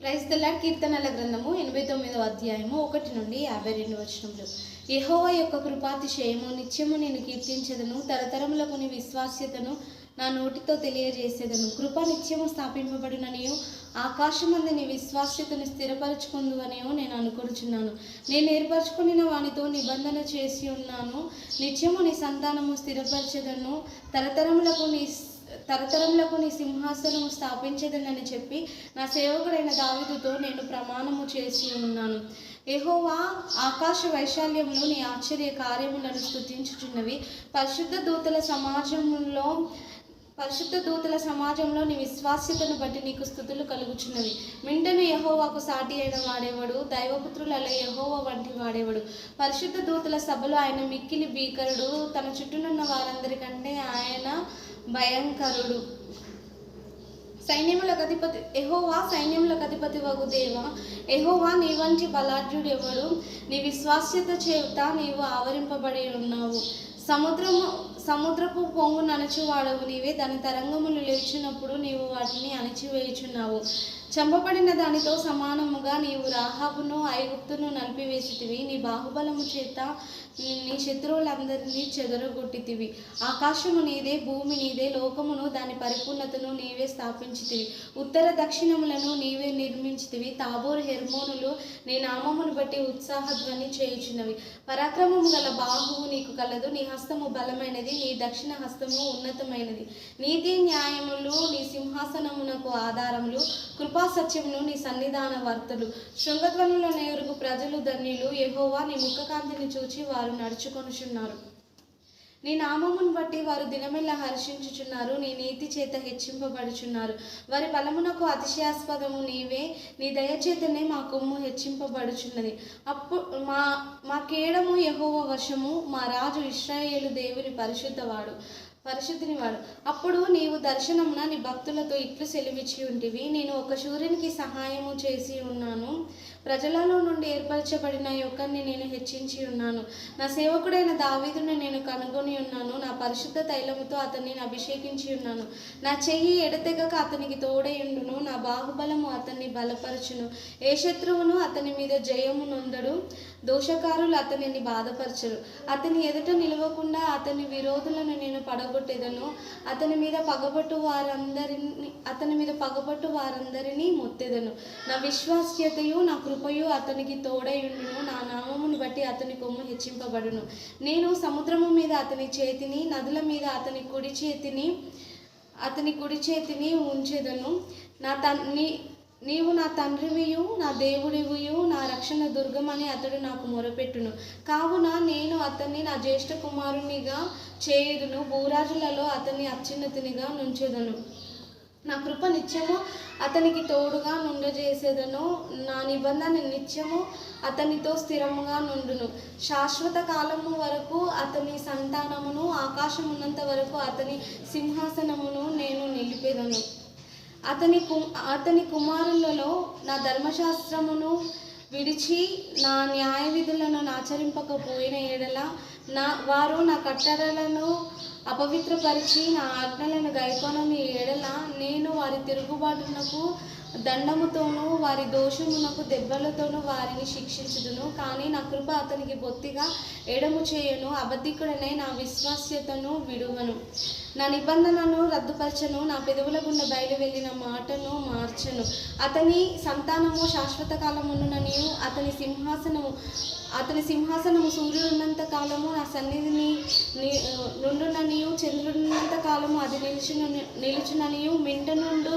క్రైస్తల కీర్తనల గ్రంథము ఎనభై తొమ్మిదవ అధ్యాయము ఒకటి నుండి యాభై రెండు వచనములు. యెహోవా యొక్క కృపాతిశయము నిత్యము నేను కీర్తించదను తరతరములకు నీ విశ్వాస్యతను నా నోటితో తెలియజేసేదను. కృప నిత్యము స్థాపింపబడిననియు ఆకాశమందు నీ విశ్వాస్యతను స్థిరపరచుకుందువనియో నేను అనుకొనుచున్నాను. నేను ఏర్పరచుకున్న వానితో నిబంధన చేసి ఉన్నాను. నిత్యము నీ సంతానము స్థిరపరచదను తరతరములకు నీ తరతరములకు నీ సింహాసనం స్థాపించదనని చెప్పి నా సేవకుడైన దావిదుతో నేను ప్రమాణము చేసి ఉన్నాను. యెహోవా ఆకాశ వైశాల్యములు నీ ఆశ్చర్య కార్యములను స్థుతించుచున్నవి. పరిశుద్ధ దూతల సమాజంలో పరిశుద్ధ దూతల సమాజంలో నీ విశ్వాస్యతను బట్టి నీకు స్థుతులు కలుగుచున్నవి. మింటను యహోవాకు సాటి అయిన వాడేవాడు? దైవపుత్రులలో యహోవ వంటి వాడేవాడు? పరిశుద్ధ దూతల సభలో ఆయన మిక్కిలి భీకరుడు. తన చుట్టూనున్న వారందరికంటే ఆయన భయంకరుడు. సైన్యములకు అధిపతి ఎహోవా సైన్యములకు అధిపతి వగు దేవ. ఎహోవా నీ వంటి బలాఢ్యుడు ఎవడు నీ విశ్వాస్యత చేత నీవు ఆవరింపబడి ఉన్నావు. సముద్రము సముద్రపు పొంగు ననచువాడవు. నీవే దాని తరంగములు లేచినప్పుడు నీవు వాటిని అణచివేయుచున్నావు. చంపబడిన దానితో సమానముగా నీవు రాహాబును ఐగుప్తును నలిపివేసితివి. నీ బాహుబలము చేత నీ శత్రువులందరినీ చెదరగొట్టితివి. ఆకాశము నీదే భూమి నీదే లోకమును దాని పరిపూర్ణతను నీవే స్థాపించితివి. ఉత్తర దక్షిణములను నీవే నిర్మించితివి. తాబోరు హెర్మోనులు నీ నామమును బట్టి ఉత్సాహధ్వని చేయుచున్నవి. పరాక్రమము గల బాహువు నీకు కలదు. నీ హస్తము బలమైనది. నీ దక్షిణ హస్తము ఉన్నతమైనది. నీతి న్యాయములు నీ సింహాసనమునకు ఆధారములు. కృపా సత్యమును నీ సన్నిధాన వర్తలు. శృంగధ్వనుల నేరుగు ప్రజలు ధన్యులు. ఎహోవా నీ ముఖకాంతిని చూచి వారు వారు నడుచుకొనుచున్నారు. నీ నామమును బట్టి వారు దినమెల్లా హర్షించుచున్నారు. నీ నీతి చేత హెచ్చింపబడుచున్నారు. వారి బలమునకు అతిశయాస్పదము నీవే. నీ దయచేతనే మా కొమ్ము హెచ్చింపబడుచున్నది. అప్పుడు మా మా కేడము యహోవ వశము. మా రాజు ఇస్రాయేలు దేవుని పరిశుద్ధవాడు పరిశుద్ధిని వాడు అప్పుడు నీవు దర్శనమున నీ భక్తులతో ఇట్లు సెలివిచ్చి ఉంటివి. నేను ఒక సూర్యునికి సహాయము చేసి ఉన్నాను. ప్రజలలో నుండి ఏర్పరచబడిన యొక్కరిని నేను హెచ్చించి ఉన్నాను. నా సేవకుడైన దావీదును నేను కనుగొని ఉన్నాను. నా పరిశుద్ధ తైలముతో అతన్ని అభిషేకించి ఉన్నాను. నా చెయ్యి ఎడతెగక అతనికి తోడయుండును నా బాహుబలము అతన్ని బలపరచును. ఏ శత్రువును అతని మీద జయము నొందడు. దోషకారులు అతనిని బాధపరచరు. అతని ఎదుట నిలవకుండా అతని విరోధులను నేను పడగొట్టేదను. అతని మీద పగబట్టు వారందరిని అతని మీద పగబట్టు వారందరినీ మొత్తెదను. నా విశ్వాస్యతయు నా కృపయు అతనికి తోడయుండును నా నామమును బట్టి అతని కొమ్ము హెచ్చింపబడును. నేను సముద్రము మీద అతని చేతిని నదుల మీద అతని కుడి చేతిని అతని కుడి చేతిని ఉంచెదను. నా తన్ని నీవు నా తండ్రివియు నా దేవుడివియు నా రక్షణ దుర్గమని అతడు నాకు మొరపెట్టును. కావున నేను అతన్ని నా జ్యేష్ఠ కుమారునిగా చేయుదును. భూరాజులలో అతన్ని అత్యున్నతినిగా నుంచెదను. నా కృప నిత్యము అతనికి తోడుగా నుండజేసేదను. నా నిబంధన నిత్యము అతనితో స్థిరముగా నుండును. శాశ్వత కాలము వరకు అతని సంతానమును ఆకాశమున్నంత వరకు అతని సింహాసనమును నేను నిలిపేదను. అతని కు అతని కుమారులలో నా ధర్మశాస్త్రమును విడిచి నా న్యాయ విధులను ఆచరింపకపోయిన ఎడల నా వారు నా కట్టడలను అపవిత్రపరిచి నా ఆజ్ఞలను గైకొనని ఎడల తిరుగుబాటునకు దండముతోనూ వారి దోషమునకు దెబ్బలతోనూ వారిని శిక్షించుదును. కానీ నా కృప అతనికి బొత్తిగా ఎడము చేయను అబద్ధికుడనే నా విశ్వాస్యతను విడువను. నా నిబంధనను రద్దుపరచను నా పెదవుల గుండా బయలు వెళ్ళిన మాటను మార్చను. అతని సంతానము శాశ్వత కాలమునుననియు అతని సింహాసనము అతని సింహాసనము సూర్యుడున్నంత కాలము నా సన్నిధిని ని- నుండుననియు చంద్రుడున్నంత కాలము అది నిలుచున నిలుచుననియు మింట నుండు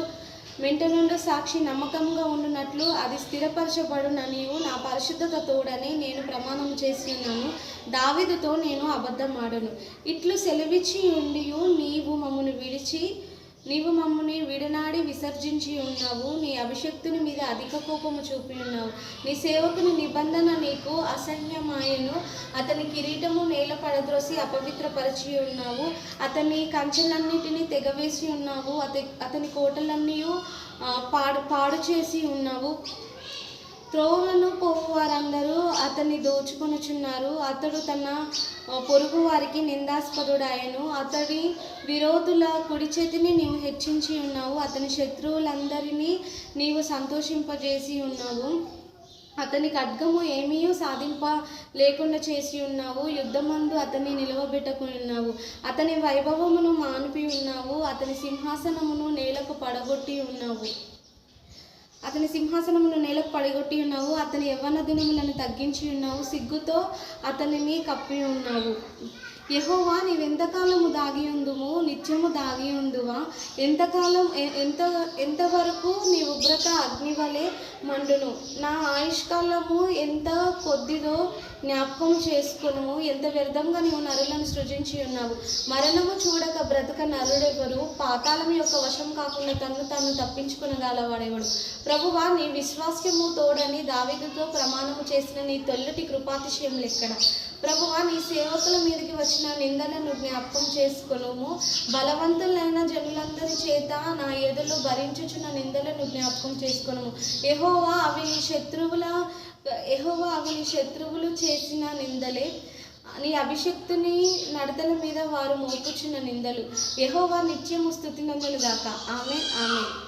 నుండి సాక్షి నమ్మకంగా ఉండునట్లు అది స్థిరపరచబడుననియు నా పరిశుద్ధత తోడని నేను ప్రమాణం చేసి ఉన్నాను నేను అబద్ధం ఆడను ఇట్లు సెలవిచ్చి ఉండి నీవు మమ్మను విడిచి నీవు మమ్మల్ని విడనాడి విసర్జించి ఉన్నావు నీ అభిషక్తుని మీద అధిక కోపము చూపి ఉన్నావు. నీ సేవకుని నిబంధన నీకు అసహ్యమాయను. అతని కిరీటము నేల పడద్రోసి అపవిత్రపరిచి ఉన్నావు. అతని కంచెలన్నిటినీ తెగవేసి ఉన్నావు. అత అతని కోటలన్నీ పాడు పాడు చేసి ఉన్నావు. త్రోవలను పోవు వారందరూ అతన్ని దోచుకొనుచున్నారు. అతడు తన పొరుగు వారికి నిందాస్పదుడాయను అతడి విరోధుల కుడి చేతిని నీవు హెచ్చించి ఉన్నావు. అతని శత్రువులందరినీ నీవు సంతోషింపజేసి ఉన్నావు. అతని ఖడ్గము ఏమీ సాధింప లేకుండా చేసి ఉన్నావు. యుద్ధమందు అతన్ని నిలవబెట్టుకుని ఉన్నావు. అతని వైభవమును మానిపి ఉన్నావు. అతని సింహాసనమును నేలకు పడగొట్టి ఉన్నావు. అతని సింహాసనమును నేలకు పడగొట్టి ఉన్నావు. అతని యవ్వన దినములను తగ్గించి ఉన్నావు. సిగ్గుతో అతనిని కప్పి ఉన్నావు. యహోవా నీవెంతకాలము దాగి ఉందుము నిత్యము దాగి ఉందువా ఎంతకాలం ఎంత ఎంతవరకు నీ ఉగ్రత అగ్ని వలె మండును? నా ఆయుష్కాలము ఎంత కొద్దిదో జ్ఞాపకం చేసుకును ఎంత వ్యర్థంగా నీవు నరులను సృజించి ఉన్నావు. మరణము చూడక బ్రతక నరుడెవరు? పాతాళం యొక్క వశం కాకుండా తను తాను తప్పించుకునగలవాడెవడు ప్రభువా నీ విశ్వాస్యము తోడని దావిదుతో ప్రమాణము చేసిన నీ తొల్లటి కృపాతిశయం లెక్కన. ప్రభువా నీ సేవకుల మీదకి వచ్చిన నిందలను జ్ఞాపకం చేసుకునుము. బలవంతులైన జనులందరి చేత నా ఎదులు భరించుచున్న నిందలను జ్ఞాపకం చేసుకునుము. ఎహోవా అవి నీ శత్రువుల ఎహోవా అవి నీ శత్రువులు చేసిన నిందలే. నీ అభిషక్తుని నడతల మీద వారు మోపుచున్న నిందలు. ఎహోవా నిత్యము స్థుతి నందులు దాకా ఆమె ఆమె